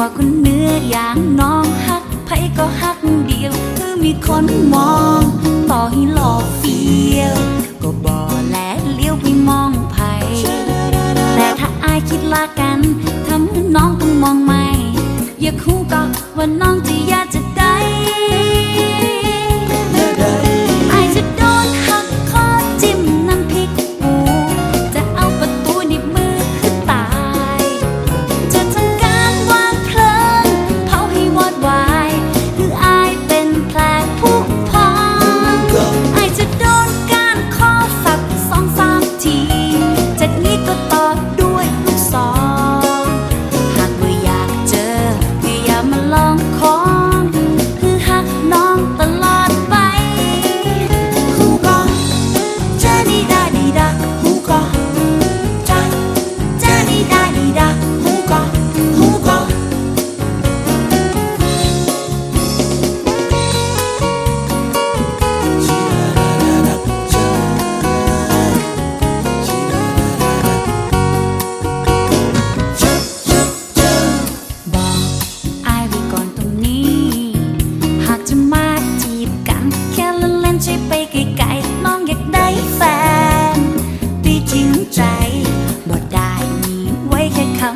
ว่าคนเนื้ออย่างน้องฮักไผก็ฮักเดียวคือมีคนมอง ต่อให้หลอกเฟียว ก็บอแลเลี้ยวไปมองไผแต่ถ้าอายคิดลากันทำน้องต้องมองไม่ อยากคู่ก็ว่าน้องจะยากจะ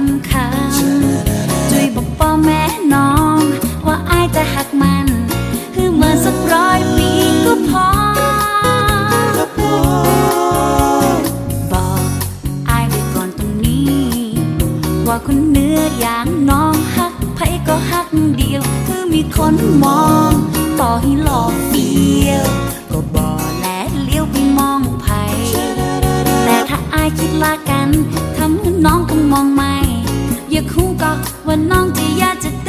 ำคำช่วยบอกพ่อแม่น้อง ว่าอายจะหักมัน คือเมื่อสักร้อยปีก็พอ บอกอายไว้ก่อนตรงนี้ ว่าคนเนื้ออย่างน้องฮักไผก็ฮักเดียว คือมีคนมอง ต่อให้หล่อเฟี้ยว ก็บอกและเลี้ยวไปมองไผแต่ถ้าอายคิดลากัน ทำให้น้องต้องมองม่อ 我弄的呀，这。